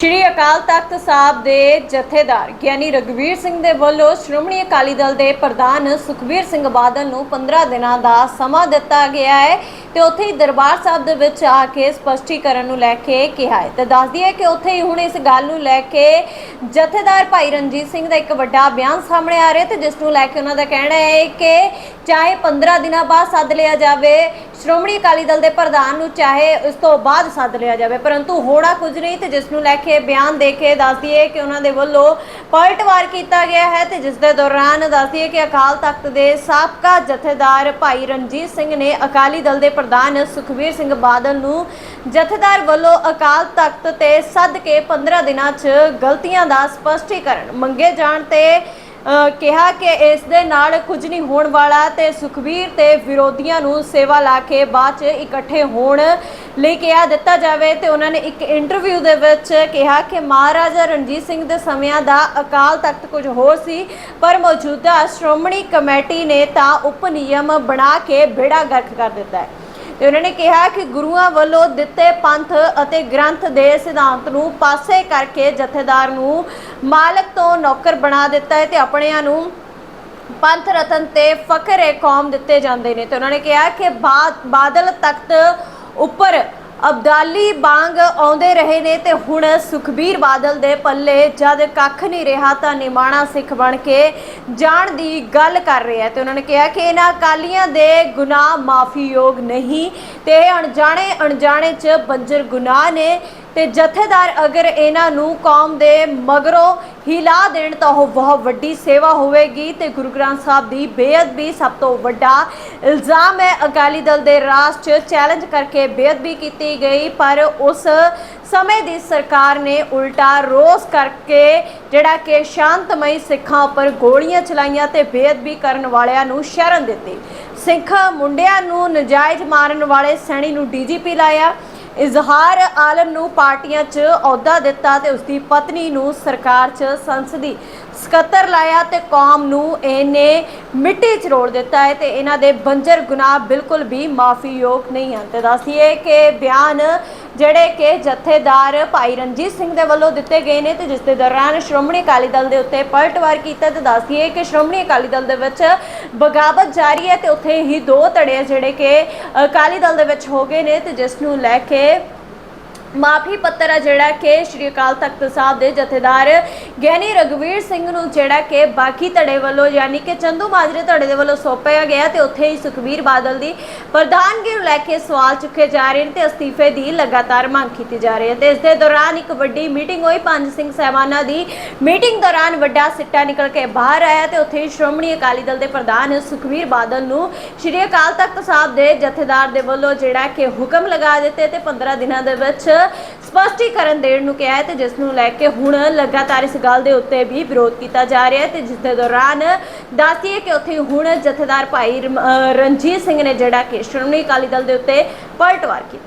ਸ਼੍ਰੀ ਅਕਾਲ ਤਖਤ ਸਾਹਿਬ ਦੇ ਜਥੇਦਾਰ ਗਿਆਨੀ ਰਗਵੀਰ ਸਿੰਘ ਦੇ ਵੱਲੋਂ ਸ਼੍ਰੋਮਣੀ ਅਕਾਲੀ ਦਲ ਦੇ ਪ੍ਰਧਾਨ ਸੁਖਬੀਰ ਸਿੰਘ ਬਾਦਲ ਨੂੰ 15 ਦਿਨਾਂ ਦਾ ਸਮਾਂ ਦਿੱਤਾ ਗਿਆ ਹੈ। ਤੇ ਉੱਥੇ ਹੀ ਦਰਬਾਰ ਸਾਹਿਬ ਦੇ ਵਿੱਚ ਆ ਕੇ ਸਪਸ਼ਟੀਕਰਨ ਨੂੰ ਲੈ ਕੇ ਕਿਹਾ ਹੈ। ਤੇ ਦੱਸਦੀ ਹੈ ਕਿ ਉੱਥੇ ਹੀ ਹੁਣ ਇਸ ਗੱਲ ਨੂੰ ਲੈ ਕੇ ਜਥੇਦਾਰ ਭਾਈ ਰਣਜੀਤ ਸਿੰਘ ਦਾ ਇੱਕ ਵੱਡਾ ਬਿਆਨ ਸਾਹਮਣੇ ਆ ਰਿਹਾ ਤੇ ਜਿਸ ਨੂੰ ਲੈ ਕੇ ਉਹਨਾਂ ਦਾ ਕਹਿਣਾ ਹੈ ਕਿ ਚਾਹੇ 15 ਦਿਨਾਂ ਬਾਅਦ ਸੱਦ ਲਿਆ ਜਾਵੇ, ਸ਼੍ਰੋਮਣੀ ਅਕਾਲੀ ਦਲ ਦੇ ਪ੍ਰਧਾਨ ਨੂੰ ਚਾਹੇ ਉਸ ਤੋਂ ਬਾਅਦ ਸੱਦ ਲਿਆ ਜਾਵੇ, ਪਰੰਤੂ ਹੋਣਾ ਕੁਝ ਨਹੀਂ ਤੇ ਜਿਸ ਨੂੰ ਲੈ ਕੇ ਬਿਆਨ ਦੇ ਕੇ ਦੱਸਦੀ ਹੈ ਕਿ ਉਹਨਾਂ ਦੇ ਵੱਲੋਂ ਪਲਟਵਾਰ ਕੀਤਾ ਗਿਆ ਹੈ ਤੇ ਜਿਸ ਦੇ ਦੌਰਾਨ ਦੱਸਦੀ ਕਿ ਅਕਾਲ ਤਖਤ ਦੇ ਸਾਬਕਾ ਜਥੇਦਾਰ ਭਾਈ ਰਣਜੀਤ ਸਿੰਘ ਨੇ ਅਕਾਲੀ ਦਲ ਦੇ ਪ੍ਰਧਾਨ ਸੁਖਬੀਰ ਸਿੰਘ ਬਾਦਲ ਨੂੰ ਜਥੇਦਾਰ ਵੱਲੋਂ ਅਕਾਲ ਤਖਤ ਤੇ ਸੱਦ ਕੇ 15 ਦਿਨਾਂ 'ਚ ਗਲਤੀਆਂ ਦਾ ਸਪਸ਼ਟੀਕਰਨ ਮੰਗੇ ਜਾਣ ਤੇ ਕਿਹਾ ਕਿ ਇਸ ਦੇ ਨਾਲ ਕੁਝ ਨਹੀਂ ਹੋਣ ਵਾਲਾ ਤੇ ਸੁਖਬੀਰ ਤੇ ਵਿਰੋਧੀਆਂ ਨੂੰ ਸੇਵਾ ਲਾ ਕੇ ਬਾਅਦ ਚ ਇਕੱਠੇ ਹੋਣ ਲਈ ਕਿਹਾ ਦਿੱਤਾ ਜਾਵੇ ਤੇ ਉਹਨਾਂ ਨੇ ਇੱਕ ਇੰਟਰਵਿਊ ਦੇ ਵਿੱਚ ਕਿਹਾ ਕਿ ਮਹਾਰਾਜਾ ਰਣਜੀਤ ਸਿੰਘ ਦੇ ਸਮਿਆਂ ਦਾ ਅਕਾਲ ਤਖਤ ਕੁਝ ਹੋਰ ਸੀ, ਪਰ ਮੌਜੂਦਾ ਸ਼੍ਰੋਮਣੀ ਕਮੇਟੀ ਨੇ ਤਾਂ ਉਪ ਨਿਯਮ ਬਣਾ ਕੇ ਬੇੜਾ ਗਰਕ ਕਰ ਦਿੱਤਾ ਹੈ। ਤੇ ਉਹਨਾਂ ਨੇ ਕਿਹਾ ਕਿ ਗੁਰੂਆਂ ਵੱਲੋਂ ਦਿੱਤੇ ਪੰਥ ਅਤੇ ਗ੍ਰੰਥ ਦੇ ਸਿਧਾਂਤ ਨੂੰ ਪਾਸੇ ਕਰਕੇ ਜਥੇਦਾਰ ਨੂੰ ਮਾਲਕ ਤੋਂ ਨੌਕਰ ਬਣਾ ਦਿੱਤਾ ਹੈ ਤੇ ਆਪਣਿਆਂ ਨੂੰ ਪੰਥ ਰਤਨ ਤੇ ਫਖਰ ਏ ਕੌਮ ਦਿੱਤੇ ਜਾਂਦੇ ਨੇ। ਤੇ ਉਹਨਾਂ ਨੇ ਕਿਹਾ ਕਿ ਬਾਦਲ ਤਖਤ ਉੱਪਰ ਅਬਦਾਲੀ ਬਾਗ ਆਉਂਦੇ ਰਹੇ ਨੇ ਤੇ ਹੁਣ ਸੁਖਬੀਰ ਬਾਦਲ ਦੇ ਪੱਲੇ ਜਦ ਕੱਖ ਨਹੀਂ ਰਿਹਾ ਤਾਂ ਨਿਮਾਣਾ ਸਿੱਖ ਬਣ ਕੇ ਜਾਣ ਦੀ ਗੱਲ ਕਰ ਰਹੇ ਹੈ ਤੇ ਉਹਨਾਂ ਨੇ ਕਿਹਾ ਕਿ ਇਹਨਾਂ ਅਕਾਲੀਆਂ ਦੇ ਗੁਨਾਹ ਮਾਫੀਯੋਗ ਨਹੀਂ ਤੇ ਇਹ ਅਣਜਾਣੇ ਅਣਜਾਣੇ ਚ ਬੰਜਰ ਗੁਨਾਹ ਨੇ ਤੇ ਜਥੇਦਾਰ ਅਗਰ ਇਹਨਾਂ ਨੂੰ ਕੌਮ ਦੇ ਮਗਰੋਂ ਹਿਲਾ ਦੇਣ ਤਾਂ ਉਹ ਬਹੁਤ ਵੱਡੀ ਸੇਵਾ ਹੋਵੇਗੀ ਤੇ ਗੁਰੂ ਗ੍ਰੰਥ ਸਾਹਿਬ ਦੀ ਬੇਅਦਬੀ ਸਭ ਤੋਂ ਵੱਡਾ ਇਲਜ਼ਾਮ ਹੈ। ਅਕਾਲੀ ਦਲ ਦੇ ਰਾਜ 'ਚ ਚੈਲੰਜ ਕਰਕੇ ਬੇਅਦਬੀ ਕੀਤੀ ਗਈ, ਪਰ ਉਸ ਸਮੇਂ ਦੀ ਸਰਕਾਰ ਨੇ ਉਲਟਾ ਰੋਸ ਕਰਕੇ ਜਿਹੜਾ ਕਿ ਸ਼ਾਂਤਮਈ ਸਿੱਖਾਂ ਉੱਪਰ ਗੋਲੀਆਂ ਚਲਾਈਆਂ ਤੇ ਬੇਅਦਬੀ ਕਰਨ ਵਾਲਿਆਂ ਨੂੰ ਸ਼ਰਨ ਦਿੱਤੀ। ਸਿੱਖ ਮੁੰਡਿਆਂ ਨੂੰ ਨਜਾਇਜ਼ ਮਾਰਨ ਵਾਲੇ ਸੈਣੀ ਨੂੰ ਡੀਜੀਪੀ ਲਾਇਆ। ਇਜ਼ਹਾਰ ਆਲਮ ਨੂੰ ਪਾਰਟੀਆਂ 'ਚ ਅਹੁਦਾ ਦਿੱਤਾ ਤੇ ਉਸ ਦੀ ਪਤਨੀ ਨੂੰ ਸਰਕਾਰ 'ਚ ਸੰਸਦੀ। ਸਕੱਤਰ ਲਾਇਆ ਤੇ ਕੌਮ ਨੂੰ ਇਹਨੇ ਮਿੱਟੀ 'ਚ ਰੋੜ ਦਿੱਤਾ ਹੈ ਤੇ ਇਹਨਾਂ ਦੇ ਬੰਜਰ ਗੁਨਾਹ ਬਿਲਕੁਲ ਵੀ ਮਾਫੀਯੋਗ ਨਹੀਂ ਹਨ। ਤੇ ਦੱਸੀਏ ਕਿ ਬਿਆਨ ਜਿਹੜੇ ਕਿ ਜਥੇਦਾਰ ਭਾਈ ਰਣਜੀਤ ਸਿੰਘ ਦੇ ਵੱਲੋਂ ਦਿੱਤੇ ਗਏ ਨੇ ਤੇ ਜਿਸ ਦੇ ਦੌਰਾਨ ਸ਼੍ਰੋਮਣੀ ਅਕਾਲੀ ਦਲ ਦੇ ਉੱਤੇ ਪਲਟਵਾਰ ਕੀਤਾ ਤੇ ਦੱਸਦੀਏ ਕਿ ਸ਼੍ਰੋਮਣੀ ਅਕਾਲੀ ਦਲ ਦੇ ਵਿੱਚ ਬਗਾਵਤ ਜਾਰੀ ਹੈ ਤੇ ਉੱਥੇ ਹੀ ਦੋ ਧੜੇ ਜਿਹੜੇ ਕਿ ਅਕਾਲੀ ਦਲ ਦੇ ਵਿੱਚ ਹੋ ਗਏ ਨੇ ਤੇ ਜਿਸ ਨੂੰ ਲੈ ਕੇ ਮਾਫੀ ਪੱਤਰ ਆ ਜਿਹੜਾ ਕਿ ਸ਼੍ਰੀ ਅਕਾਲ ਤਖਤ ਸਾਹਿਬ ਦੇ ਜਥੇਦਾਰ ਗਿਆਨੀ ਰਗਵੀਰ ਸਿੰਘ ਨੂੰ ਜਿਹੜਾ ਕਿ ਬਾਕੀ ਧੜੇ ਵੱਲੋਂ ਯਾਨੀ ਕਿ ਚੰਦੂ ਮਾਜਰੇ ਧੜੇ ਦੇ ਵੱਲੋਂ ਸੌਂਪਿਆ ਗਿਆ ਤੇ ਉੱਥੇ ਹੀ ਸੁਖਬੀਰ ਬਾਦਲ ਦੀ ਪ੍ਰਧਾਨਗੀ ਨੂੰ ਲੈ ਕੇ ਸਵਾਲ ਚੁੱਕੇ ਜਾ ਰਹੇ ਨੇ ਤੇ ਅਸਤੀਫੇ ਦੀ ਲਗਾਤਾਰ ਮੰਗ ਕੀਤੀ ਜਾ ਰਹੀ ਹੈ ਤੇ ਇਸ ਦੇ ਦੌਰਾਨ ਇੱਕ ਵੱਡੀ ਮੀਟਿੰਗ ਹੋਈ। ਪੰਜ ਸਿੰਘ ਸਹਿਬਾਨਾਂ ਦੀ ਮੀਟਿੰਗ ਦੌਰਾਨ ਵੱਡਾ ਸਿੱਟਾ ਨਿਕਲ ਕੇ ਬਾਹਰ ਆਇਆ ਤੇ ਉੱਥੇ ਹੀ ਸ਼੍ਰੋਮਣੀ ਅਕਾਲੀ ਦਲ ਦੇ ਪ੍ਰਧਾਨ ਸੁਖਬੀਰ ਬਾਦਲ ਨੂੰ ਸ਼੍ਰੀ ਅਕਾਲ ਤਖਤ ਸਾਹਿਬ ਦੇ ਜਥੇਦਾਰ ਦੇ ਵੱਲੋਂ ਜਿਹੜਾ ਕਿ ਹੁਕਮ ਲਗਾ ਦਿੱਤੇ ਤੇ 15 ਦਿਨਾਂ ਦੇ ਵਿੱਚ ਸਪਸ਼ਟੀਕਰਨ ਦੇਣ ਨੂੰ ਕਿਹਾ ਹੈ ਤੇ ਜਿਸ ਨੂੰ ਲੈ ਕੇ ਹੁਣ ਲਗਾਤਾਰ ਇਸ ਗੱਲ ਦੇ ਉੱਤੇ ਵੀ ਵਿਰੋਧ ਕੀਤਾ ਜਾ ਰਿਹਾ ਹੈ ਤੇ ਜਿਸ ਦੇ ਦੌਰਾਨ ਦੱਸੀਏ ਕਿ ਉੱਥੇ ਹੁਣ ਜਥੇਦਾਰ ਭਾਈ ਰਣਜੀਤ ਸਿੰਘ ਨੇ ਜਿਹੜਾ ਕਿ ਸ਼੍ਰੋਮਣੀ ਅਕਾਲੀ ਦਲ ਦੇ ਉੱਤੇ ਪਲਟਵਾਰ ਕੀਤਾ